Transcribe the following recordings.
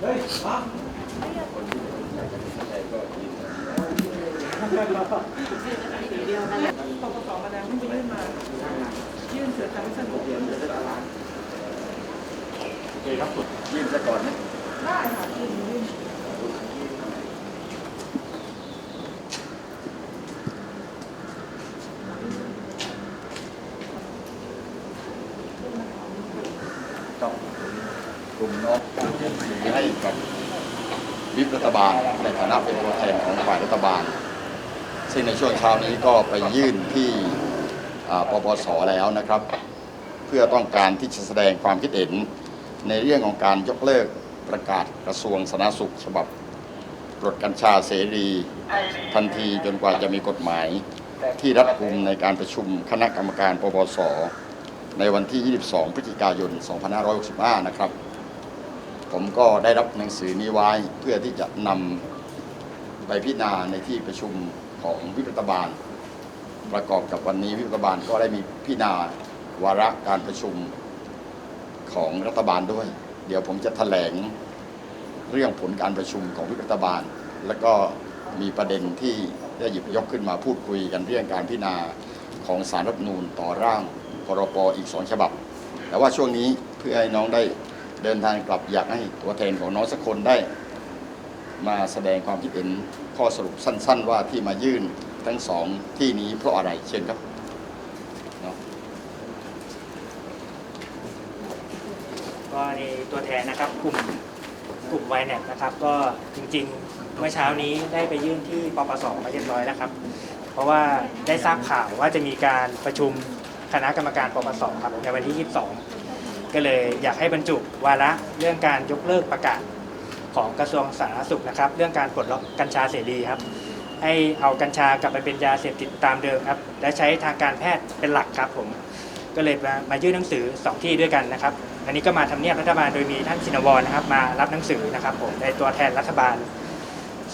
เฮ้ยมาปปสมาแล้วเพิ่งไปยื่นมา ยื่นเสือทางวิศนุโอเคครับสุดยื่นซะก่อนนะได้ค่ะยื่นยื่น ต้องกลุ่มน้องยื่นสื่อให้กับวิปรัฐบาลในฐานะเป็นตัวแทนของฝ่ายรัฐบาล ซึ่งในช่วงเช้านี้ก็ไปยื่นที่ปปสแล้วนะครับ เพื่อต้องการที่จะแสดงความคิดเห็นในเรื่องของการยกเลิกประกาศกระทรวงสาธารณสุขฉบับปลดกัญชาเสรี ทันทีจนกว่าจะมีกฎหมายที่รัดกุมในการประชุมคณะกรรมการปปส ในวันที่ 22 พฤศจิกายน 2565 นะครับ ผมก็ได้รับหนังสือนี้ไว้เพื่อที่จะนำ ไปพิจารณาในที่ประชุมของวิปรัฐบาล ประกอบกับวันนี้วิปรัฐบาลก็ได้มีพิจารณาวาระการประชุมของรัฐบาลด้วย เดี๋ยวผมจะแถลงเรื่องผลการประชุมของวิปรัฐบาล แล้วก็มีประเด็นที่ได้หยิบยกขึ้นมาพูดคุยกันเรื่องการพิจารณาของสารรัฐนูญต่อร่างพรปอีกสองฉบับ แต่ว่าช่วงนี้เพื่อให้น้องได้เดินทางกลับอยากให้ตัวแทนของน้องสักคนได้ มาแสดงความคิดเห็นข้อสรุปสั้น ๆ ว่าที่มายื่นทั้งสองที่นี้เพราะอะไรเช่นครับก็ในตัวแทนนะครับกลุ่มกลุ่มไวเน็ตนะครับ ก็จริงๆเมื่อเช้านี้ได้ไปยื่นที่ปปสมาเรียบร้อยแล้วครับ เพราะว่าได้ทราบข่าวว่าจะมีการประชุมคณะกรรมการปปสครับในวันที่ 22 ก็เลยอยากให้บรรจุวาระเรื่องการยกเลิกประกาศ ของกระทรวงสาธารณสุขนะครับ เรื่องการปลดล็อกกัญชาเสรีครับ ให้เอากัญชากลับไปเป็นยาเสพติดตามเดิมครับ และใช้ทางการแพทย์เป็นหลักครับผมก็เลยมามายื่นหนังสือสองที่ด้วยกันนะครับ อันนี้ก็มาทำเนียบรัฐบาลโดยมีท่านชินวรนะครับ มารับหนังสือนะครับผมในตัวแทนรัฐบาล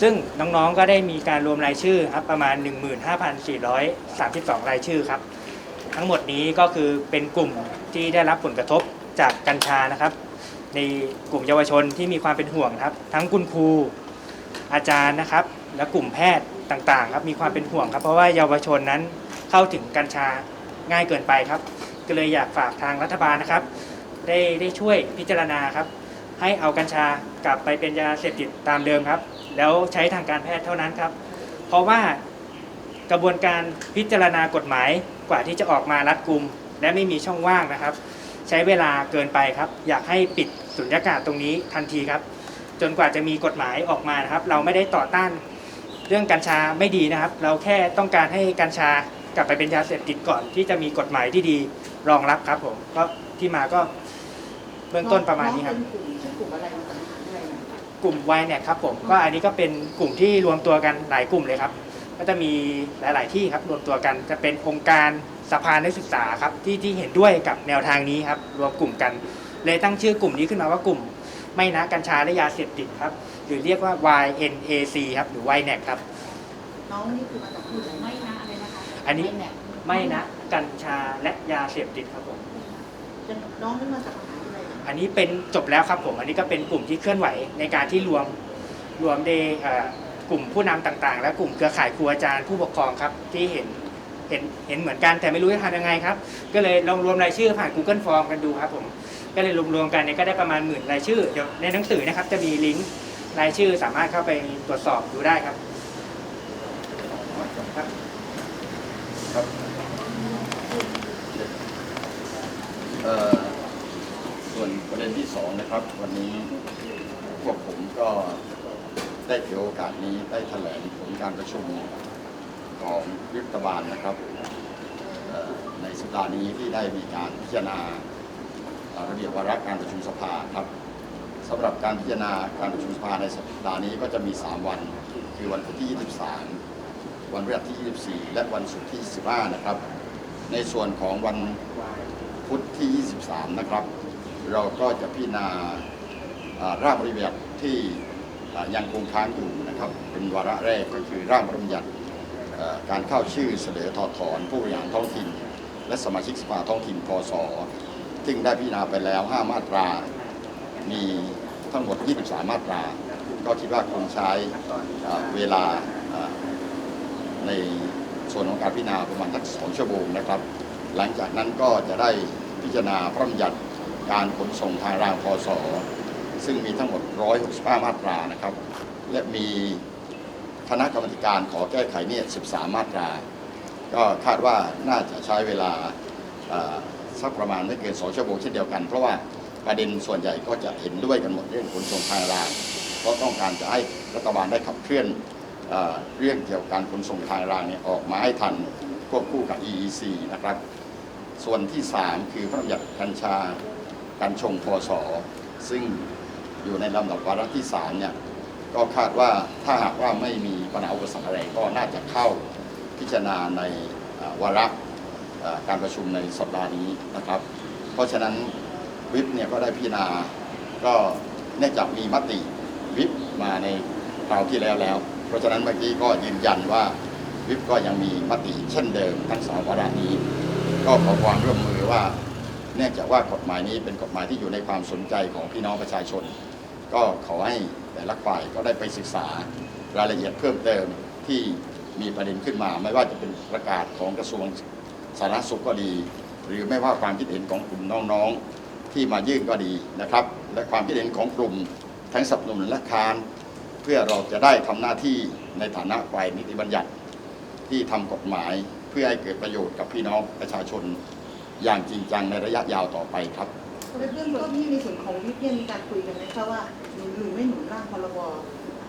ซึ่งน้องๆก็ได้มีการรวมรายชื่อครับประมาณ 15,432 รายชื่อครับ ทั้งหมดนี้ก็คือเป็นกลุ่มที่ได้รับผลกระทบจากกัญชานะครับ ในกลุ่มเยาวชนที่มีความเป็นห่วงครับ ทั้งคุณครูอาจารย์นะครับ และกลุ่มแพทย์ต่างๆ ครับมีความเป็นห่วงครับ เพราะว่าเยาวชนนั้นเข้าถึงกัญชาง่ายเกินไปครับ ก็เลยอยากฝากทางรัฐบาลนะครับ ได้ได้ช่วยพิจารณาครับ ให้เอากัญชากลับไปเป็นยาเสพติดตามเดิมครับ แล้วใช้ทางการแพทย์เท่านั้นครับ เพราะว่ากระบวนการพิจารณากฎหมายกว่าที่จะออกมารัดกุม และไม่มีช่องว่างนะครับ ใช้เวลาเกินไปครับ อยากให้ปิดสุญญากาศตรงนี้ทันทีครับ จนกว่าจะมีกฎหมายออกมานะครับ เราไม่ได้ต่อต้านเรื่องกัญชาไม่ดีนะครับ เราแค่ต้องการให้กัญชากลับไปเป็นยาเสพติดก่อน ที่จะมีกฎหมายที่ดีรองรับครับผมก็ที่มาก็เบื้องต้นประมาณนี้ครับ องเป็นกลุ่มชื่อกลุ่มอะไรมาจากไหนด้วยนะกลุ่มวายเนี่ยครับผมก็อันนี้ก็เป็นกลุ่มที่รวมตัวกันหลายกลุ่มเลยครับ ก็จะมีหลาย ๆ ที่ครับรวมตัวกันจะเป็นองค์การ สภานักศึกษาครับที่ที่เห็นด้วยกับแนวทางนี้ครับรวมกลุ่มกัน เลยตั้งชื่อกลุ่มนี้ขึ้นมาว่ากลุ่ม ไม่นะกัญชาและยาเสพติดครับ หรือเรียกว่า YNAC ครับหรือ YNAC ครับ น้องนี่คือมาจากกลุ่มไหนไม่นะอะไรนะคะอันนี้ ไม่แน่ไม่นะกัญชาและยาเสพติดครับผมจะน้องนี่มาจากมหาวิทยาลัยไหนอันนี้เป็นจบแล้วครับผม อันนี้ก็เป็นกลุ่มที่เคลื่อนไหวในการที่รวมรวมในเอ่อกลุ่มผู้นำต่างๆ และกลุ่มเครือข่ายครูอาจารย์ผู้ปกครองครับที่เห็น เห็นเห็นเหมือนกันแต่ไม่รู้จะทำยังไงครับ ก็เลยลองรวมรายชื่อผ่าน Google Form กันดูครับผมก็เลยรวมๆกันเนี่ยก็ได้ประมาณหมื่นรายชื่อเดี๋ยวในหนังสือนะครับจะมีลิงก์รายชื่อสามารถเข้าไปตรวจสอบดูได้ครับครับเอ่อส่วนประเด็นที่สองนะครับ วันนี้พวกผมก็ได้ถือโอกาสนี้ได้แถลงผลการประชุม ของรัฐบาลนะครับในสัปดาห์นี้ที่ได้มีการพิจารณาระเบียบวาระการประชุมสภาครับสำหรับการพิจารณาการประชุมสภาในสัปดาห์นี้ก็จะมี 3 วัน คือวันพุธที่ 23 วันพฤหัสที่ 24 และวันศุกร์ที่ 15 นะครับ ในส่วนของวันพุธที่ 23 นะครับ เราก็จะพิจารณาร่างบริญัติที่ยังคงค้างอยู่นะครับ เป็นวาระแรกก็คือร่างบริญัติ การเข้าชื่อเสนอถอดถอนผู้บริหารท้องถิ่น และสมาชิกสภาท้องถิ่นพศซึ่งได้พิจารณาไปแล้ว 5 มาตรา มีทั้งหมด 23 มาตรา ก็คิดว่าคงใช้เวลาในส่วนของการพิจารณาประมาณสักสองชั่วโมงนะครับ หลังจากนั้นก็จะได้พิจารณาพระราชบัญญัติการขนส่งทางรางพศซึ่งมีทั้งหมด 165 มาตรานะครับ และมี คณะกรรมการขอแก้ไขเนี่ย13 มาตรา ก็คาดว่าน่าจะใช้เวลาสักประมาณไม่เกิน2ชั่วโมงเช่นเดียวกัน เพราะว่าประเด็นส่วนใหญ่ก็จะเห็นด้วยกันหมดเรื่องขนส่งทางรางเพราะต้องการจะให้รัฐบาลได้ขับเคลื่อนเรื่องเกี่ยวกับการขนส่งทางรางเนี่ยออกมาให้ทันควบคู่กับ EEC นะครับ ส่วนที่ 3 คือพระราชบัญญัติกัญชากัญชงพศซึ่งอยู่ในลำดับวาระที่3เนี่ย ก็คาดว่าถ้าหากว่าไม่มีปัญหาอุปสรรคอะไรก็น่าจะเข้าพิจารณาในวาระการประชุมในสัปดาห์นี้นะครับ เพราะฉะนั้นวิปเนี่ยก็ได้พิจารณาก็เนื่องจากมีมติวิปมาในคราวที่แล้วแล้ว เพราะฉะนั้นเมื่อกี้ก็ยืนยันว่าวิปก็ยังมีมติเช่นเดิมทั้งสองวาระนี้ ก็ขอความร่วมมือว่าเนื่องจากว่ากฎหมายนี้เป็นกฎหมายที่อยู่ในความสนใจของพี่น้องประชาชน ก็ขอให้ แต่ละฝ่ายก็ได้ไปศึกษารายละเอียดเพิ่มเติมที่มีประเด็นขึ้นมา ไม่ว่าจะเป็นประกาศของกระทรวงสาธารณสุขก็ดี หรือไม่ว่าความคิดเห็นของกลุ่มน้องๆ ที่มายื่นก็ดีนะครับ และความคิดเห็นของกลุ่มทั้งสนับสนุนและค้าน เพื่อเราจะได้ทำหน้าที่ในฐานะฝ่ายนิติบัญญัติที่ทำกฎหมายเพื่อให้เกิดประโยชน์กับพี่น้องประชาชน อย่างจริงจังในระยะยาวต่อไปครับในเรื่องต้นที่ในส่วนของวิทย์มีการคุยกันไหมคะว่า หนุนหรือไม่หนุนร่างพรบ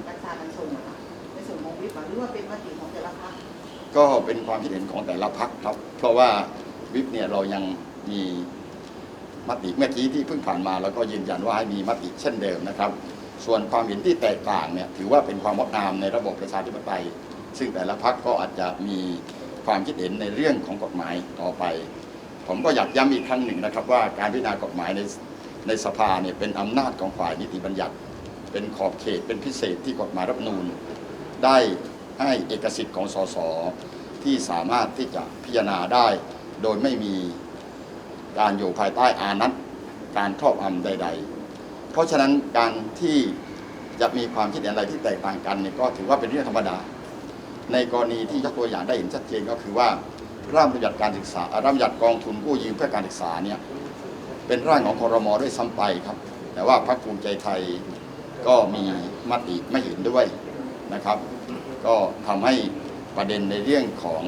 กัญชากัญชงอะค่ะในส่วนของวิทย์หรือว่าเป็นมติของแต่ละพรรคก็เป็นความคิดเห็นของแต่ละพักครับ เพราะว่าวิปเนี่ยเรายังมีมติเมื่อกี้ที่เพิ่งผ่านมาแล้วก็ยืนยันว่าให้มีมติเช่นเดิมนะครับ ส่วนความเห็นที่แตกต่างเนี่ยถือว่าเป็นความงดงามในระบบประชาธิปไตย ซึ่งแต่ละพักก็อาจจะมีความคิดเห็นในเรื่องของกฎหมายต่อไป ผมก็อยากย้ำอีกครั้งหนึ่งนะครับว่าการพิจารณากฎหมายในในสภาเนี่ยเป็นอำนาจของฝ่ายนิติบัญญัติ เป็นขอบเขตเป็นพิเศษที่กฎหมายรัฐนูญได้ให้เอกสิทธิ์ของสสที่สามารถที่จะพิจารณาได้ โดยไม่มีการอยู่ภายใต้อานัตการครอบอำใด ๆ เพราะฉะนั้นการที่จะมีความคิดเห็นอะไรที่แตกต่างกันเนี่ยก็ถือว่าเป็นเรื่องธรรมดา ในกรณีที่ยกตัวอย่างได้เห็นชัดเจนก็คือว่าร่างประหยัดการศึกษาร่างประหยัดกองทุนกู้ยืมเพื่อการศึกษาเนี่ยเป็นร่างของคอรมอด้วยซ้ำไปครับ แต่ว่าพรรคภูมิใจไทย ก็มีมติไม่เห็นด้วยนะครับ ก็ทำให้ประเด็นในเรื่องของ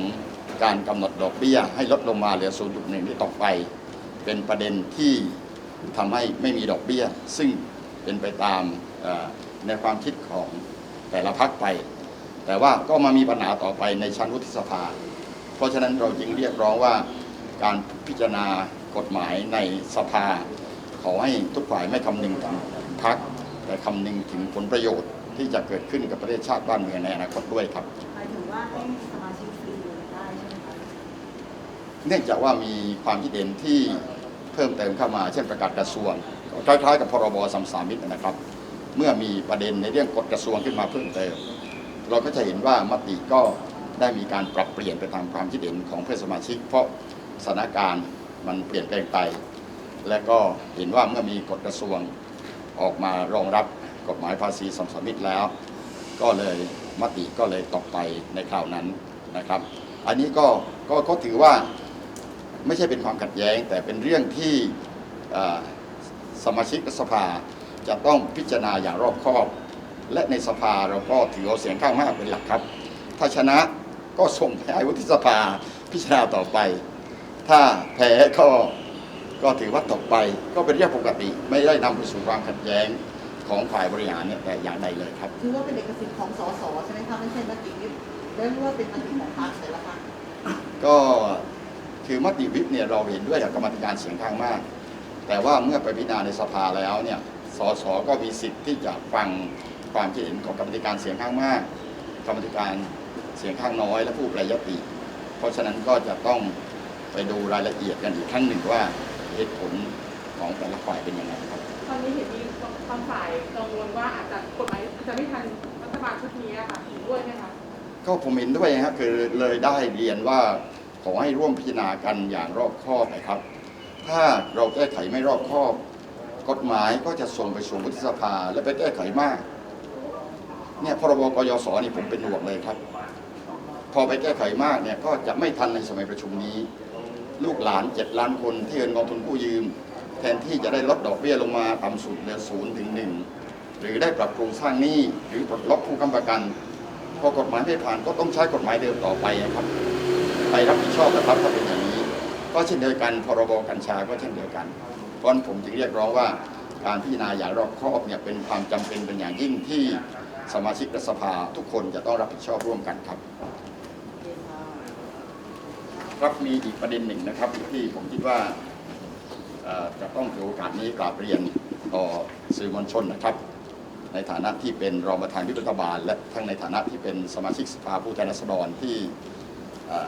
การกำหนดดอกเบี้ยให้ลดลงมาเหลือ 0.1นี้ต่อไป เป็นประเด็นที่ทำให้ไม่มีดอกเบี้ย ซึ่งเป็นไปตามในความคิดของแต่ละพักไป แต่ว่าก็มามีปัญหาต่อไปในชั้นวุฒิสภา เพราะฉะนั้นเราจึงเรียกร้องว่าการพิจารณากฎหมายในสภา ขอให้ทุกฝ่ายไม่คำนึงถึงพัก แต่คำนึงถึงผลประโยชน์ที่จะเกิดขึ้นกับประเทศชาติบ้านเมืองในอนาคตด้วยครับ หมายถึงว่าให้สมาชิกฟรีอยู่ได้ใช่ไหมคะเนื่องจากว่ามีความคิดเห็นที่เพิ่มเติมเข้ามาเช่นประกาศกระทรวงคล้ายๆกับพรบสัมสามิตนะครับ เมื่อมีประเด็นในเรื่องกฎกระทรวงขึ้นมาเพิ่มเติม เราก็จะเห็นว่ามติก็ได้มีการปรับเปลี่ยนไปตามความคิดเห็นของเพื่อนสมาชิก เพราะสถานการณ์มันเปลี่ยนแปลงไป และก็เห็นว่าเมื่อมีกฎกระทรวง ออกมารองรับกฎหมายภาษีสัมสามิตแล้ว ก็เลยมติก็เลยตกไปในคราวนั้นนะครับ อันนี้ก็ก็ก็ถือว่าไม่ใช่เป็นความขัดแย้ง แต่เป็นเรื่องที่สมาชิกสภาจะต้องพิจารณาอย่างรอบคอบ และในสภาเราก็ถือเอาเสียงข้างมากเป็นหลักครับ ถ้าชนะก็ส่งไปให้วุฒิสภาพิจารณาต่อไป ถ้าแพ้ก็ ก็ถือว่าตกไปก็เป็นเรื่องปกติ ไม่ได้นำไปสู่ความขัดแย้งของฝ่ายบริหารเนี่ยแต่อย่างใดเลยครับถือว่าเป็นเอกสิทธิ์ของสสใช่ไหมคะไม่ใช่มติวิทย์แล้วรู้ว่าเป็นมติของพรรคแต่ละพรรคก็คือมติวิปเนี่ยเราเห็นด้วยกับกรรมธิการเสียงข้างมาก แต่ว่าเมื่อไปพิจารณาในสภาแล้วเนี่ยสสก็มีสิทธิ์ที่จะฟังความคิดเห็นของกรรมธิการเสียงข้างมาก กรรมธิการเสียงข้างน้อยและผู้แปรยติ เพราะฉะนั้นก็จะต้องไปดูรายละเอียดกันอีกครั้งหนึ่งว่า เหตุผลของแต่ละฝ่ายเป็นยังไงครับตอนนี้เห็นมีบางฝ่ายกังวลว่าอาจจะกฎหมายอาจจะไม่ทันรัฐบาลชุดนี้อะค่ะเห็นด้วยไหมคะก็ผมเห็นด้วยครับคือเลยได้เรียนว่าขอให้ร่วมพิจารณากันอย่างรอบคอบนะครับ ถ้าเราแก้ไขไม่รอบคอบกกฎหมายก็จะส่งไปสู่วุฒิสภาและไปแก้ไขมาก เนี่ยพรบกยศนี่ผมเป็นห่วงเลยครับ พอไปแก้ไขมากเนี่ยก็จะไม่ทันในสมัยประชุมนี้ ลูกหลานเจ็ดล้านคนที่เงินกองทุนกู้ยืม แทนที่จะได้ลดดอกเบี้ยลงมาต่ำสุดเหลือศูนย์ถึงหนึ่งหรือได้ปรับโครงสร้างหนี้หรือปลดล็อกผู้ค้ำประกันพอกฎหมายไม่ผ่านก็ต้องใช้กฎหมายเดิมต่อไปนะครับ ไปรับผิดชอบนะครับถ้าเป็นอย่างนี้ ก็เช่นเดียวกันพรบกัญชาก็เช่นเดียวกันเพราะผมจึงเรียกร้องว่าการพิจารณาอย่างรอบคอบเนี่ยเป็นความจำเป็นเป็นอย่างยิ่งที่สมาชิกรัฐสภาทุกคนจะต้องรับผิดชอบร่วมกันครับ ครับมีอีกประเด็นหนึ่งนะครับ ที่ผมคิดว่าจะต้องถือโอกาสนี้กราบเรียนต่อสื่อมวลชนนะครับ ในฐานะที่เป็นรองประธานวิรัฐบาล และทั้งในฐานะที่เป็นสมาชิกสภาผู้แทนราษฎรที่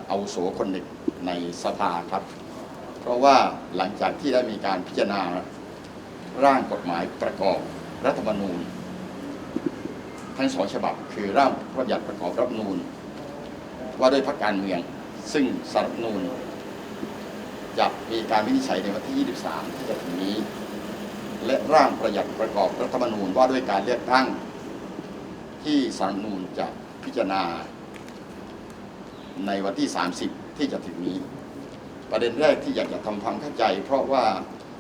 เอาโสคนหนึ่งในสภาครับ เพราะว่าหลังจากที่ได้มีการพิจารณาร่างกฎหมายประกอบรัฐธรรมนูญ ทั้งสองฉบับคือร่างพระบัญญัติประกอบรัฐธรรมนูญ ว่าด้วยพรรคการเมือง ซึ่งสารรัฐธรรมนูญจะมีการวินิจฉัยในวันที่ 23 ที่จะถึงนี้ และร่างประหยัดประกอบรัฐธรรมนูญว่าด้วยการเลือกตั้งที่สารรัฐธรรมนูญจะพิจารณา ในวันที่ 30 ที่จะถึงนี้ ประเด็นแรกที่อยากจะทำความเข้าใจ เพราะว่า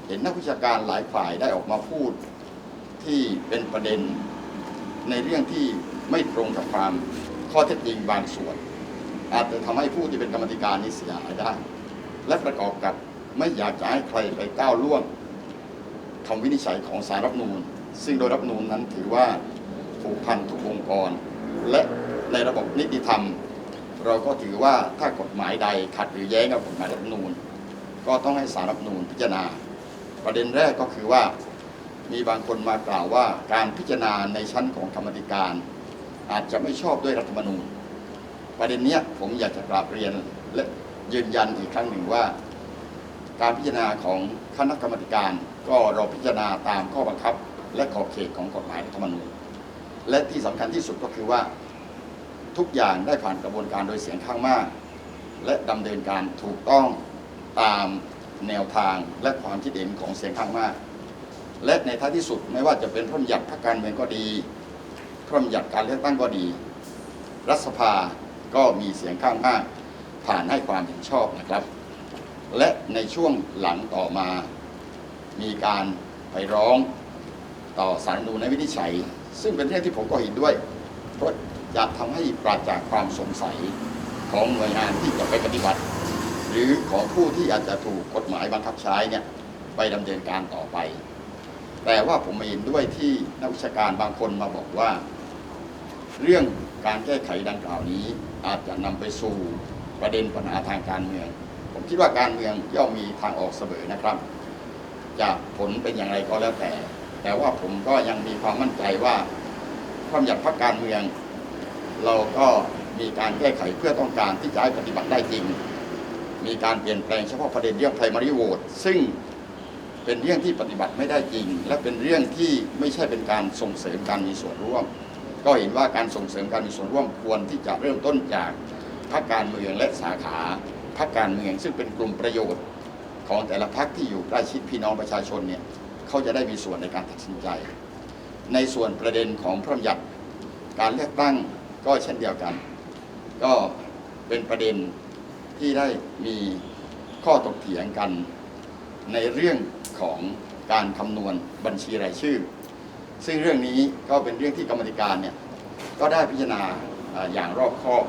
เห็นนักวิชาการหลายฝ่ายได้ออกมาพูดที่เป็นประเด็นในเรื่องที่ไม่ตรงกับความข้อเท็จจริงบางส่วน อาจจะทำให้ผู้ที่เป็นกรรมธิการนี้เสียหายได้ และประกอบกับไม่อยากจะให้ใครไปก้าวล่วงคำวินิจฉัยของสารรัฐนูญซึ่งโดยรัฐนูญนั้นถือว่าผูกพันทุกองค์กร และในระบบนิติธรรม เราก็ถือว่าถ้ากฎหมายใดขัดหรือแย้งกับกฎหมายรัฐนูญก็ต้องให้สารรัฐนูญพิจารณา ประเด็นแรกก็คือว่ามีบางคนมากล่าวว่าการพิจารณาในชั้นของกรรมธิการ อาจจะไม่ชอบด้วยรัฐธรรมนูญ ประเด็นเนี้ยผมอยากจะกราบเรียนและยืนยันอีกครั้งหนึ่งว่า การพิจารณาของคณะกรรมการ ก็เราพิจารณาตามข้อบังคับ และขอบเขตของกฎหมายรัฐธรรมนูญและที่สำคัญที่สุดก็คือว่า ทุกอย่างได้ผ่านกระบวนการโดยเสียงข้างมาก และดำเนินการถูกต้องตามแนวทางและความคิดเห็นของเสียงข้างมาก และในท้ายที่สุดไม่ว่าจะเป็นพระบัญญัติพรรคการเมืองก็ดีพระบัญญัติการเลือกตั้งก็ดี รัฐสภา ก็มีเสียงข้างมากผ่านให้ความเห็นชอบนะครับ และในช่วงหลังต่อมา มีการไปร้องต่อสารรัฐธรรมนูในวินิจฉัย ซึ่งเป็นเรื่องที่ผมก็เห็นด้วย เพราะจะทำให้ปราศจากความสงสัยของหน่วยงานที่จะไปปฏิบัติ หรือของผู้ที่อาจจะถูกกฎหมายบังคับใช้เนี่ยไปดำเนินการต่อไป แต่ว่าผมไม่เห็นด้วยที่นักวิชาการบางคนมาบอกว่า เรื่องการแก้ไขดังกล่าวนี้ อาจจะนำไปสู่ประเด็นปัญหาทางการเมือง ผมคิดว่าการเมืองย่อมมีทางออกเสมอนะครับ จะผลเป็นอย่างไรก็แล้วแต่ แต่ว่าผมก็ยังมีความมั่นใจว่าความอยากพักการเมือง เราก็มีการแก้ไขเพื่อต้องการที่จะให้ปฏิบัติได้จริง มีการเปลี่ยนแปลงเฉพาะประเด็นเรื่อง primary vote ซึ่งเป็นเรื่องที่ปฏิบัติไม่ได้จริง และเป็นเรื่องที่ไม่ใช่เป็นการส่งเสริมการมีส่วนร่วม ก็เห็นว่าการส่งเสริมการมีส่วนร่วมควรที่จะเริ่มต้นจากพรรคการเมืองและสาขาพรรคการเมืองซึ่งเป็นกลุ่มประโยชน์ของแต่ละพรรคที่อยู่ใกล้ชิดพี่น้องประชาชนเนี่ยเขาจะได้มีส่วนในการตัดสินใจ ในส่วนประเด็นของพระบัญญัติการเลือกตั้งก็เช่นเดียวกัน ก็เป็นประเด็นที่ได้มีข้อตกเถียงกัน ในเรื่องของการคำนวณบัญชีรายชื่อ ซึ่งเรื่องนี้ก็เป็นเรื่องที่กรรมธิการเนี่ยก็ได้พิจารณาอย่างรอบคอบ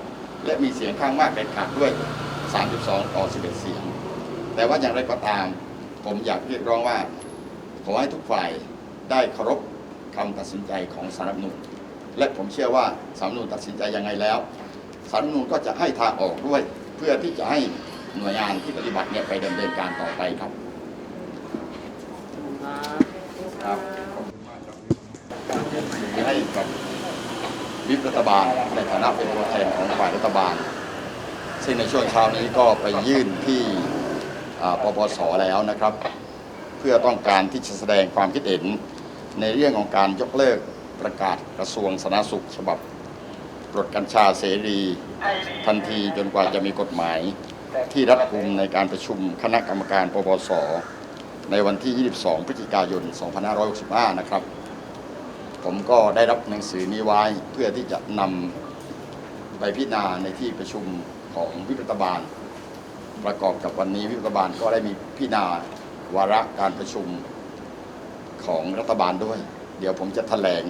และมีเสียงข้างมากเด็ดขาดด้วย 32 ต่อ 11 เสียง แต่ว่าอย่างไรก็ตาม ผมอยากเรียกร้องว่า ขอให้ทุกฝ่ายได้เคารพคำตัดสินใจของสารรัฐนูญและผมเชื่อว่าสารรัฐนูญตัดสินใจยังไงแล้วสารรัฐนูญก็จะให้ทางออกด้วย เพื่อที่จะให้หน่วยงานที่ปฏิบัติเนี่ยไปดำเนินการต่อไปครับครับ ให้กับวิปรัฐบาลในฐานะเป็นตัวแทนของฝ่ายรัฐบาล ซึ่งในช่วงเช้านี้ก็ไปยื่นที่ปปสแล้วนะครับ เพื่อต้องการที่จะแสดงความคิดเห็นในเรื่องของการยกเลิกประกาศกระทรวงสาธารณสุขฉบับปลดกัญชาเสรี ทันทีจนกว่าจะมีกฎหมายที่รัดกุมในการประชุมคณะกรรมการปปส ในวันที่ 22 พฤศจิกายน 2565 นะครับ ผมก็ได้รับหนังสือนี้ไว้เพื่อที่จะนำไปพิจารณาในที่ประชุมของวิปรัฐบาล ประกอบกับวันนี้วิปรัฐบาลก็ได้มีพิจารณาวาระการประชุมของรัฐบาลด้วย เดี๋ยวผมจะแถลง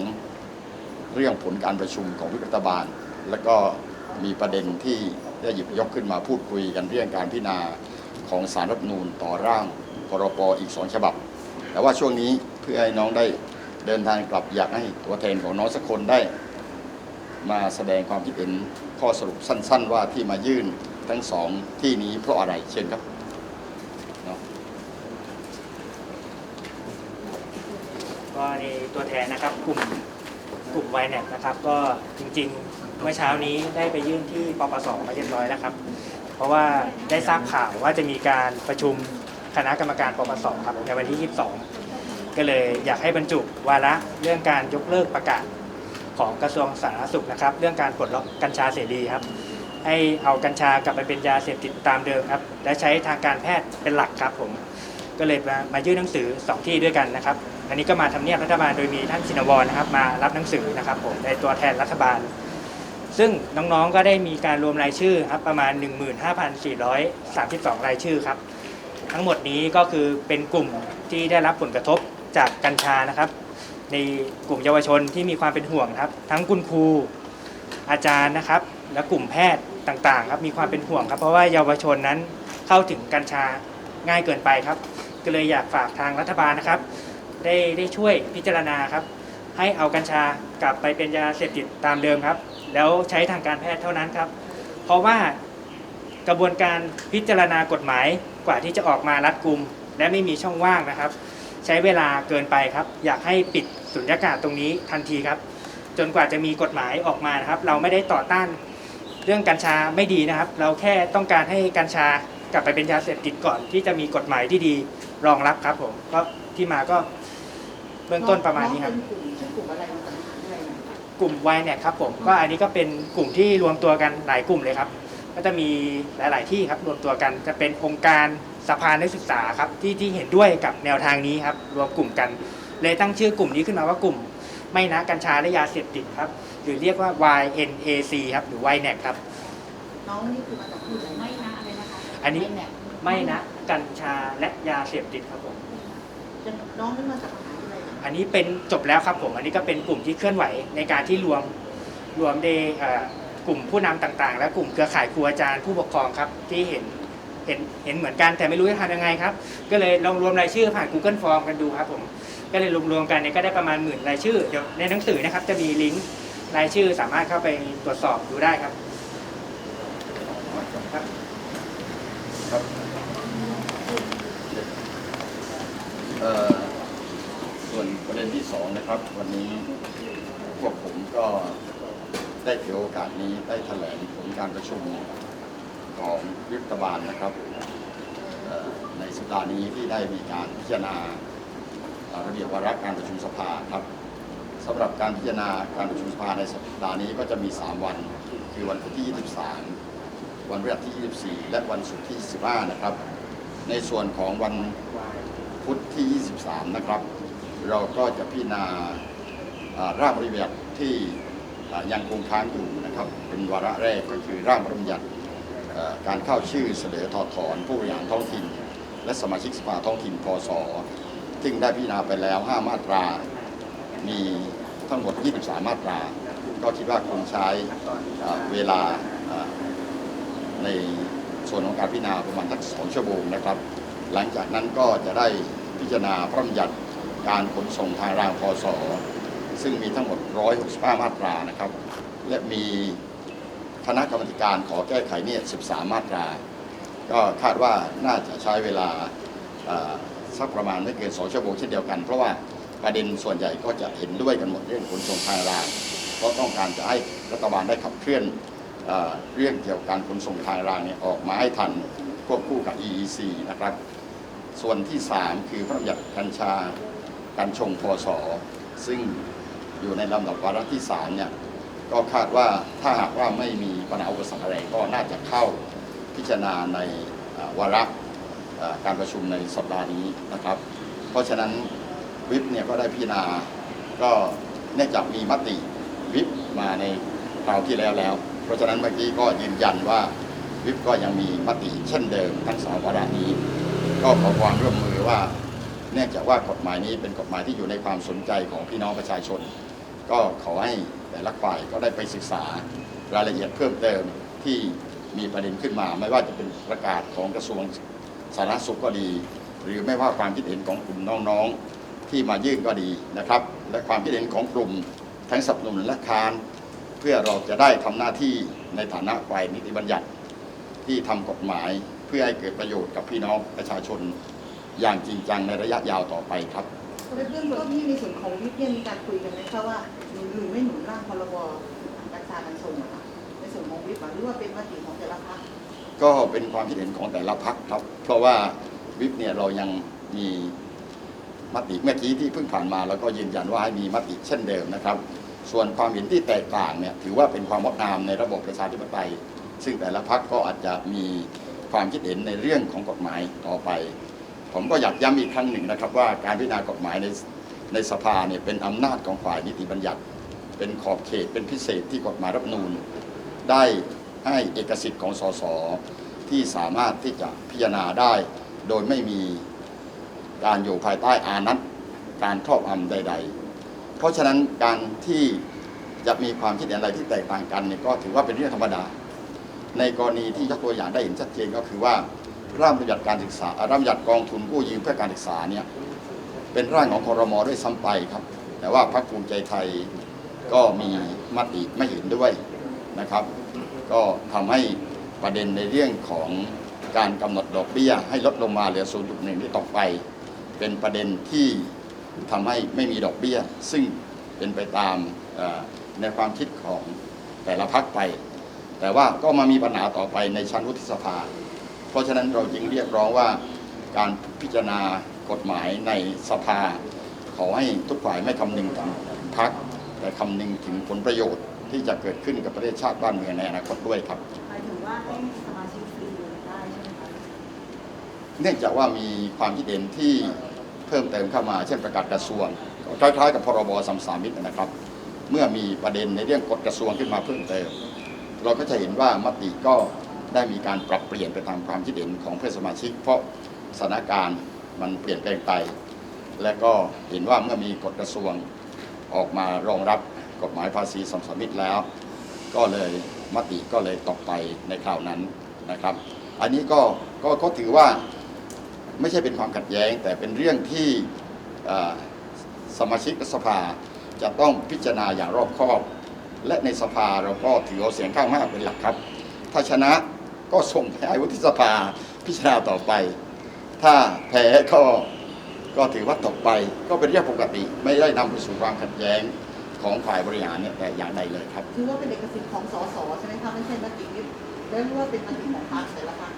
เรื่องผลการประชุมของวิปรัฐบาล แล้วก็มีประเด็นที่ได้หยิบยกขึ้นมาพูดคุยกันเรื่องการพิจารณาของสารรัฐมนูญต่อร่างพรปอีกสองฉบับ แต่ว่าช่วงนี้เพื่อให้น้องได้ เดินทางกลับอยากให้ตัวแทนของน้องสักคนได้ มาแสดงความคิดเห็นข้อสรุปสั้น ๆ ว่าที่มายื่นทั้งสองที่นี้เพราะอะไรเช่นครับเนาะก็ในตัวแทนนะครับกลุ่มกลุ่มไวเน็ตนะครับ ก็จริงๆเมื่อเช้านี้ได้ไปยื่นที่ปปสมาเรียบร้อยแล้วครับ เพราะว่าได้ทราบข่าวว่าจะมีการประชุมคณะกรรมการปปสครับในวันที่ 22 ก็เลยอยากให้บรรจุวาระเรื่องการยกเลิกประกาศของกระทรวงสาธารณสุขนะครับ เรื่องการปลดล็อกกัญชาเสรีครับ ให้เอากัญชากลับไปเป็นยาเสพติดตามเดิมครับ และใช้ทางการแพทย์เป็นหลักครับผมก็เลยมามายื่นหนังสือสองที่ด้วยกันนะครับ อันนี้ก็มาทำเนียบรัฐบาลโดยมีท่านชินวรนะครับ มารับหนังสือนะครับผมในตัวแทนรัฐบาล ซึ่งน้องๆก็ได้มีการรวมรายชื่อครับประมาณ 15,432 รายชื่อครับ ทั้งหมดนี้ก็คือเป็นกลุ่มที่ได้รับผลกระทบ จากกัญชานะครับ ในกลุ่มเยาวชนที่มีความเป็นห่วงครับ ทั้งคุณครูอาจารย์นะครับ และกลุ่มแพทย์ต่างๆ ครับมีความเป็นห่วงครับ เพราะว่าเยาวชนนั้นเข้าถึงกัญชาง่ายเกินไปครับ ก็เลยอยากฝากทางรัฐบาลนะครับ ได้ได้ช่วยพิจารณาครับ ให้เอากัญชากลับไปเป็นยาเสพติดตามเดิมครับ แล้วใช้ทางการแพทย์เท่านั้นครับ เพราะว่ากระบวนการพิจารณากฎหมายกว่าที่จะออกมารัดกุม และไม่มีช่องว่างนะครับ ใช้เวลาเกินไปครับ อยากให้ปิดสุญญากาศตรงนี้ทันทีครับ จนกว่าจะมีกฎหมายออกมานะครับ เราไม่ได้ต่อต้านเรื่องกัญชาไม่ดีนะครับ เราแค่ต้องการให้กัญชากลับไปเป็นยาเสพติดก่อน ที่จะมีกฎหมายที่ดีรองรับครับผมก็ที่มาก็เบื้องต้นประมาณนี้ครับ องเป็นกลุ่มชื่อกลุ่มอะไรมาจากมหาวิทยาลัยไหนคะกลุ่ม y เนี่ยครับผมก็อันนี้ก็เป็นกลุ่มที่รวมตัวกันหลายกลุ่มเลยครับ ก็จะมีหลาย ๆ ที่ครับรวมตัวกันจะเป็นองค์การ สภานักศึกษาครับที่ที่เห็นด้วยกับแนวทางนี้ครับรวมกลุ่มกัน เลยตั้งชื่อกลุ่มนี้ขึ้นมาว่ากลุ่ม ไม่นะกัญชาและยาเสพติดครับ หรือเรียกว่า YNAC ครับหรือ YNAC ครับ น้องนี่คือมาจากที่ไหนไม่นะอะไรนะคะอันนี้ ไม่แหละไม่นะกัญชาและยาเสพติดครับผมน้องนี่มาจากมหาวิทยาลัยไหนอันนี้เป็นจบแล้วครับผม อันนี้ก็เป็นกลุ่มที่เคลื่อนไหวในการที่รวมรวมในเอ่อกลุ่มผู้นำต่างๆ และกลุ่มเครือข่ายครูอาจารย์ผู้ปกครองครับที่เห็น เห็นเห็นเหมือนกันแต่ไม่รู้จะทำยังไงครับ ก็เลยลองรวมรายชื่อผ่าน Google Form กันดูครับผมก็เลยรวมๆกันเนี่ยก็ได้ประมาณหมื่นรายชื่อเดี๋ยวในหนังสือนะครับจะมีลิงก์รายชื่อสามารถเข้าไปตรวจสอบดูได้ครับครับเอ่อส่วนประเด็นที่สองนะครับ วันนี้พวกผมก็ได้ถือโอกาสนี้ได้แถลงผลการประชุม ของรัฐบาลนะครับในสัปดาห์นี้ที่ได้มีการพิจารณาระเบียบวาระการประชุมสภาครับสำหรับการพิจารณาการประชุมสภาในสัปดาห์นี้ก็จะมี 3 วัน คือวันพุธที่ 23 วันพฤหัสที่ 24 และวันศุกร์ที่ 15 นะครับ ในส่วนของวันพุธที่ 23 นะครับ เราก็จะพิจารณาร่างบริญัติที่ยังคงค้างอยู่นะครับ เป็นวาระแรกก็คือร่างบริญัติ การเข้าชื่อเสนอถอดถอนผู้บริหารท้องถิ่น และสมาชิกสภาท้องถิ่นพศซึ่งได้พิจารณาไปแล้ว 5 มาตรา มีทั้งหมด 23 มาตรา ก็คิดว่าคงใช้เวลาในส่วนของการพิจารณาประมาณสักสองชั่วโมงนะครับ หลังจากนั้นก็จะได้พิจารณาพระราชบัญญัติการขนส่งทางรางพศซึ่งมีทั้งหมด 165 มาตรานะครับ และมี คณะกรรมการขอแก้ไขเนี่ย13 มาตรา ก็คาดว่าน่าจะใช้เวลาสักประมาณไม่เกิน2ชั่วโมงเช่นเดียวกัน เพราะว่าประเด็นส่วนใหญ่ก็จะเห็นด้วยกันหมดเรื่องขนส่งทางรางเพราะต้องการจะให้รัฐบาลได้ขับเคลื่อนเรื่องเกี่ยวกับการขนส่งทางรางเนี่ยออกมาให้ทันควบคู่กับ EEC นะครับ ส่วนที่ 3 คือพระราชบัญญัติกัญชากัญชงพศซึ่งอยู่ในลำดับวาระที่3เนี่ย ก็คาดว่าถ้าหากว่าไม่มีปัญหาอุปสรรคอะไรก็น่าจะเข้าพิจารณาในวาระการประชุมในสัปดาห์นี้นะครับ เพราะฉะนั้นวิปเนี่ยก็ได้พิจารณาก็เนื่องจากมีมติวิปมาในคราวที่แล้วแล้ว เพราะฉะนั้นเมื่อกี้ก็ยืนยันว่าวิปก็ยังมีมติเช่นเดิมทั้งสองวาระนี้ ก็ขอความร่วมมือว่าเนื่องจากว่ากฎหมายนี้เป็นกฎหมายที่อยู่ในความสนใจของพี่น้องประชาชน ก็ขอให้แต่ละฝ่ายก็ได้ไปศึกษารายละเอียดเพิ่มเติมที่มีประเด็นขึ้นมา ไม่ว่าจะเป็นประกาศของกระทรวงสาธารณสุขก็ดี หรือไม่ว่าความคิดเห็นของกลุ่มน้องๆ ที่มายื่นก็ดีนะครับ และความคิดเห็นของกลุ่มทั้งสนับสนุนและค้าน เพื่อเราจะได้ทำหน้าที่ในฐานะฝ่ายนิติบัญญัติที่ทำกฎหมายเพื่อให้เกิดประโยชน์กับพี่น้องประชาชน อย่างจริงจังในระยะยาวต่อไปครับ ในเบื้องต้นที่ในส่วนของวิปเนี่ยมีการคุยกันไหมคะว่าหนุนหรือไม่หนุนร่างพรบกัญชากัญชงอะค่ะในส่วนของวิปหรือว่าเป็นมติของแต่ละพรรคก็เป็นความคิดเห็นของแต่ละพักครับ เพราะว่าวิปเนี่ยเรายังมีมติเมื่อกี้ที่เพิ่งผ่านมาแล้วก็ยืนยันว่าให้มีมติเช่นเดิมนะครับ ส่วนความเห็นที่แตกต่างเนี่ยถือว่าเป็นความงดงามในระบบประชาธิปไตย ซึ่งแต่ละพักก็อาจจะมีความคิดเห็นในเรื่องของกฎหมายต่อไป ผมก็อยากย้ำอีกครั้งหนึ่งนะครับ ว่าการพิจารณากฎหมายในในสภาเนี่ยเป็นอำนาจของฝ่ายนิติบัญญัติ เป็นขอบเขตเป็นพิเศษที่กฎหมายรัฐนูญได้ให้เอกสิทธิ์ของสสที่สามารถที่จะพิจารณาได้ โดยไม่มีการอยู่ภายใต้อานัตการครอบอำใด ๆ เพราะฉะนั้นการที่จะมีความคิดเห็นอะไรที่แตกต่างกันเนี่ยก็ถือว่าเป็นเรื่องธรรมดา ในกรณีที่ยกตัวอย่างได้เห็นชัดเจนก็คือว่า ร่างบัญญัติการศึกษาร่างบัญญัติกองทุนกู้ยืมเพื่อการศึกษาเนี่ยเป็นร่างของคอรมอด้วยซ้ำไปครับ แต่ว่าพรรคภูมิใจไทยก็มีมติไม่เห็นด้วยนะครับ ก็ทำให้ประเด็นในเรื่องของการกำหนดดอกเบี้ย ให้ลดลงมาเหลือ 0.1นี้ต่อไป เป็นประเด็นที่ทำให้ไม่มีดอกเบี้ย ซึ่งเป็นไปตามในความคิดของแต่ละพักไป แต่ว่าก็มามีปัญหาต่อไปในชั้นวุฒิสภา เพราะฉะนั้นเราจึงเรียกร้องว่าการพิจารณากฎหมายในสภา ขอให้ทุกฝ่ายไม่คำนึงถึงพักแต่คำนึงถึงผลประโยชน์ที่จะเกิดขึ้นกับประเทศชาติบ้านเมืองในอนาคตด้วยครับหมายถึงว่าให้สมาชิกฟรีอได้ใช่ไหมคะเนื่องจากว่ามีความคิดเห็นที่เพิ่มเติมเข้ามาเช่นประกาศกระทรวงคล้ายๆกับพรบสัมสามิตนะครับ เมื่อมีประเด็นในเรื่องกฎกระทรวงขึ้นมาเพิ่มเติม เราก็จะเห็นว่ามติก็ ได้มีการปรับเปลี่ยนไปตามความคิดเห็นของเพื่อนสมาชิก เพราะสถานการณ์มันเปลี่ยนแปลงไป และก็เห็นว่าเมื่อมีกฎกระทรวงออกมารองรับกฎหมายภาษีสัมสมิตแล้ว ก็เลยมติก็เลยตกไปในคราวนั้นนะครับ อันนี้ก็ก็ก็ถือว่าไม่ใช่เป็นความขัดแย้ง แต่เป็นเรื่องที่สมาชิกสภาจะต้องพิจารณาอย่างรอบคอบ และในสภาเราก็ถือเอาเสียงข้างมากเป็นหลักครับ ถ้าชนะ ก็ส่งไปให้วุฒิสภาพิจารณาต่อไป ถ้าแพ้ก็ก็ถือว่าตกไปก็เป็นเรื่องปกติ ไม่ได้นำไปสู่ความขัดแย้งของฝ่ายบริหารเนี่ยแต่อย่างใดเลยครับถือว่าเป็นเอกสิทธิ์ของสสใช่ไหมคะไม่ใช่มติวิปแล้วรู้ว่าเป็นมติของพรรคแต่ละพรรค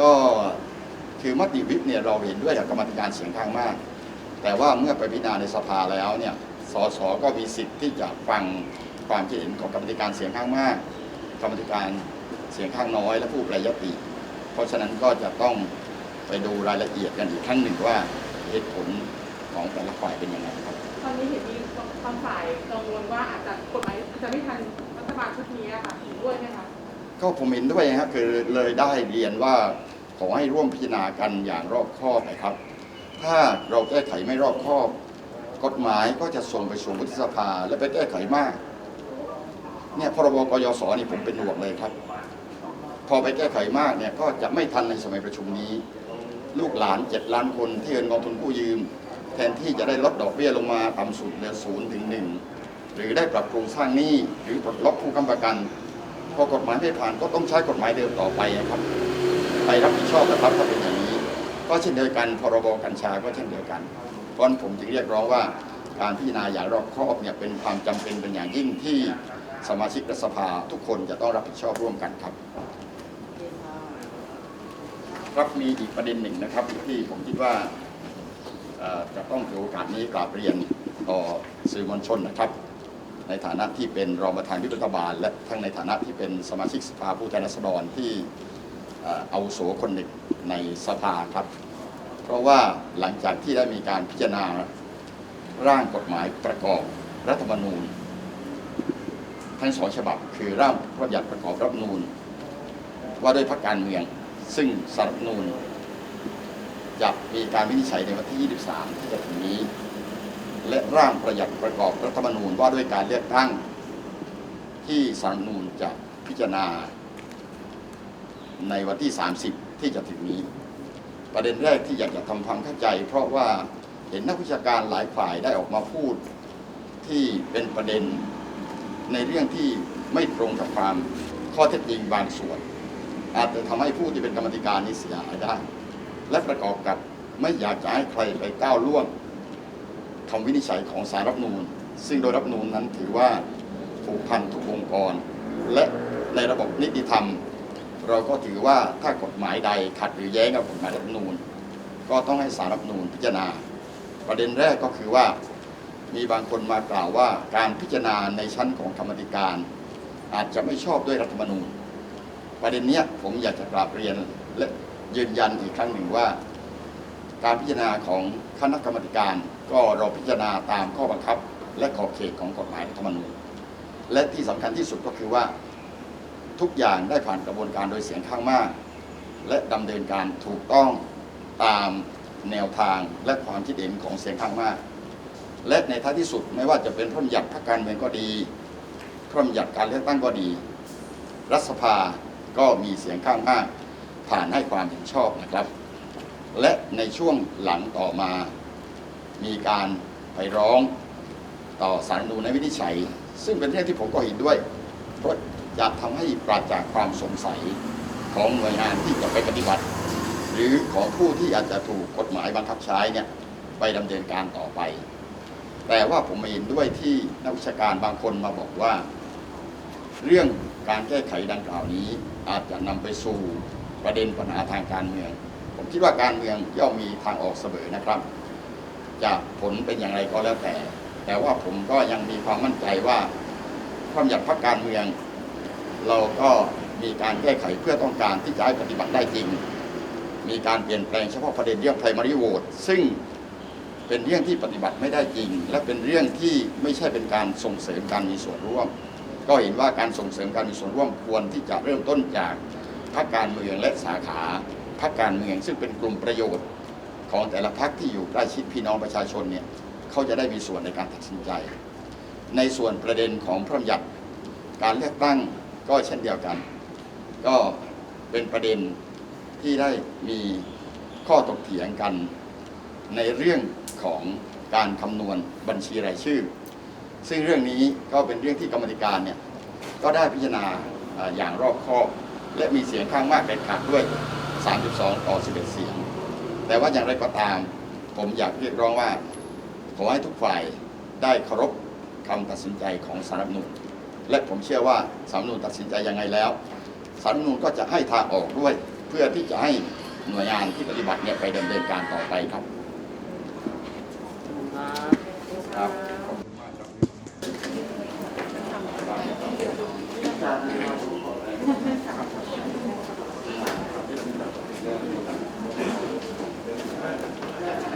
ก็คือมติวิปเนี่ยเราเห็นด้วยกับกรรมาธิการเสียงข้างมาก แต่ว่าเมื่อไปพิจารณาในสภาแล้วเนี่ยสสก็มีสิทธิ์ที่จะฟังความคิดเห็นของกรรมาธิการเสียงข้างมาก กรรมาธิการ เสียงข้างน้อยและผู้แปรยติ เพราะฉะนั้นก็จะต้องไปดูรายละเอียดกันอีกครั้งหนึ่งว่าเหตุผลของแต่ละฝ่ายเป็นยังไงครับตอนนี้เห็นมีบางฝ่ายกังวลว่าอาจจะกฎหมายอาจจะไม่ทันรัฐบาลชุดนี้อะค่ะเห็นด้วยไหมคะก็ผมเห็นด้วยครับคือเลยได้เรียนว่าขอให้ร่วมพิจารณากันอย่างรอบคอบนะครับ ถ้าเราแก้ไขไม่รอบคอบ กฎหมายก็จะส่งไปสู่วุฒิสภาและไปแก้ไขมาก เนี่ยพรบกยศนี่ผมเป็นห่วงเลยครับ พอไปแก้ไขมากเนี่ยก็จะไม่ทันในสมัยประชุมนี้ ลูกหลานเจ็ดล้านคนที่เงินกองทุนกู้ยืม แทนที่จะได้ลดดอกเบี้ยลงมาต่ำสุดเหลือศูนย์ถึงหนึ่งหรือได้ปรับโครงสร้างหนี้หรือปลดล็อกผู้ค้ำประกันพอกฎหมายไม่ผ่านก็ต้องใช้กฎหมายเดิมต่อไปครับ ไปรับผิดชอบนะครับถ้าเป็นอย่างนี้ ก็เช่นเดียวกันพรบกัญชาก็เช่นเดียวกันเพราะผมจึงเรียกร้องว่าการพิจารณาอย่างรอบคอบเนี่ยเป็นความจำเป็นเป็นอย่างยิ่งที่สมาชิกรัฐสภาทุกคนจะต้องรับผิดชอบร่วมกันครับ ครับมีอีกประเด็นหนึ่งนะครับ ที่ผมคิดว่าจะต้องถือโอกาสนี้กราบเรียนต่อสื่อมวลชนนะครับ ในฐานะที่เป็นรองประธานวิปรัฐบาล และทั้งในฐานะที่เป็นสมาชิกสภาผู้แทนราษฎรที่เอาโสคนหนึ่งในสภาครับ เพราะว่าหลังจากที่ได้มีการพิจารณาร่างกฎหมายประกอบรัฐธรรมนูญ ทั้งสองฉบับคือร่างพระบัญญัติประกอบรัฐธรรมนูญ ว่าด้วยพรรคการเมือง ซึ่งสารนูญจะมีการวินิจฉัยในวันที่ 23 ที่จะถึงนี้ และร่างประหยัดประกอบรัฐธรรมนูญว่าด้วยการเลือกตั้งที่สารนูญจะพิจารณา ในวันที่ 30 ที่จะถึงนี้ ประเด็นแรกที่อยากจะทำความเข้าใจ เพราะว่าเห็นนักวิชาการหลายฝ่ายได้ออกมาพูดที่เป็นประเด็นในเรื่องที่ไม่ตรงกับความข้อเท็จจริงบางส่วน อาจจะทำให้ผู้ที่เป็นกรรมธิการนี้เสียหายได้ และประกอบกับไม่อยากจะให้ใครไปก้าวล่วงคำวินิจฉัยของสารรัฐนูญซึ่งโดยรัฐนูญนั้นถือว่าผูกพันทุกองค์กร และในระบบนิติธรรม เราก็ถือว่าถ้ากฎหมายใดขัดหรือแย้งกับกฎหมายรัฐนูญก็ต้องให้สารรัฐนูญพิจารณา ประเด็นแรกก็คือว่ามีบางคนมากล่าวว่าการพิจารณาในชั้นของกรรมธิการ อาจจะไม่ชอบด้วยรัฐธรรมนูญ ประเด็นเนี้ยผมอยากจะกราบเรียนและยืนยันอีกครั้งหนึ่งว่า การพิจารณาของคณะกรรมการ ก็เราพิจารณาตามข้อบังคับ และขอบเขตของกฎหมายรัฐธรรมนูญและที่สำคัญที่สุดก็คือว่า ทุกอย่างได้ผ่านกระบวนการโดยเสียงข้างมาก และดำเนินการถูกต้องตามแนวทางและความคิดเห็นของเสียงข้างมาก และในท้ายที่สุดไม่ว่าจะเป็นพระบัญญัติพรรคการเมืองก็ดีพระบัญญัติการเลือกตั้งก็ดี รัฐสภา ก็มีเสียงข้างมากผ่านให้ความเห็นชอบนะครับ และในช่วงหลังต่อมา มีการไปร้องต่อสารรัฐธรรมนูในวินิจฉัย ซึ่งเป็นเรื่องที่ผมก็เห็นด้วย เพราะจะทำให้ปราศจากความสงสัยของหน่วยงานที่จะไปปฏิบัติ หรือของผู้ที่อาจจะถูกกฎหมายบังคับใช้เนี่ยไปดำเนินการต่อไป แต่ว่าผมไม่เห็นด้วยที่นักวิชาการบางคนมาบอกว่า เรื่องการแก้ไขดังกล่าวนี้ อาจจะนำไปสู่ประเด็นปัญหาทางการเมือง ผมคิดว่าการเมืองย่อมมีทางออกเสมอนะครับ จะผลเป็นอย่างไรก็แล้วแต่ แต่ว่าผมก็ยังมีความมั่นใจว่าความอยากพักการเมือง เราก็มีการแก้ไขเพื่อต้องการที่จะให้ปฏิบัติได้จริง มีการเปลี่ยนแปลงเฉพาะประเด็นเรื่อง primary vote ซึ่งเป็นเรื่องที่ปฏิบัติไม่ได้จริง และเป็นเรื่องที่ไม่ใช่เป็นการส่งเสริมการมีส่วนร่วม ก็เห็นว่าการส่งเสริมการมีส่วนร่วมควรที่จะเริ่มต้นจากพรรคการเมืองและสาขาพรรคการเมืองซึ่งเป็นกลุ่มประโยชน์ของแต่ละพรรคที่อยู่ใกล้ชิดพี่น้องประชาชนเนี่ยเขาจะได้มีส่วนในการตัดสินใจ ในส่วนประเด็นของพระบัญญัติการเลือกตั้งก็เช่นเดียวกัน ก็เป็นประเด็นที่ได้มีข้อตกเถียงกัน ในเรื่องของการคำนวณบัญชีรายชื่อ ซึ่งเรื่องนี้ก็เป็นเรื่องที่กรรมธิการเนี่ยก็ได้พิจารณาอย่างรอบคอบ และมีเสียงข้างมากเด็ดขาดด้วย 32 ต่อ 11 เสียง แต่ว่าอย่างไรก็ตาม ผมอยากเรียกร้องว่า ขอให้ทุกฝ่ายได้เคารพคำตัดสินใจของสารรัฐนูญและผมเชื่อว่าสารรัฐนูญตัดสินใจยังไงแล้วสารรัฐนูญก็จะให้ทางออกด้วย เพื่อที่จะให้หน่วยงานที่ปฏิบัติเนี่ยไปดำเนินการต่อไปครับครับ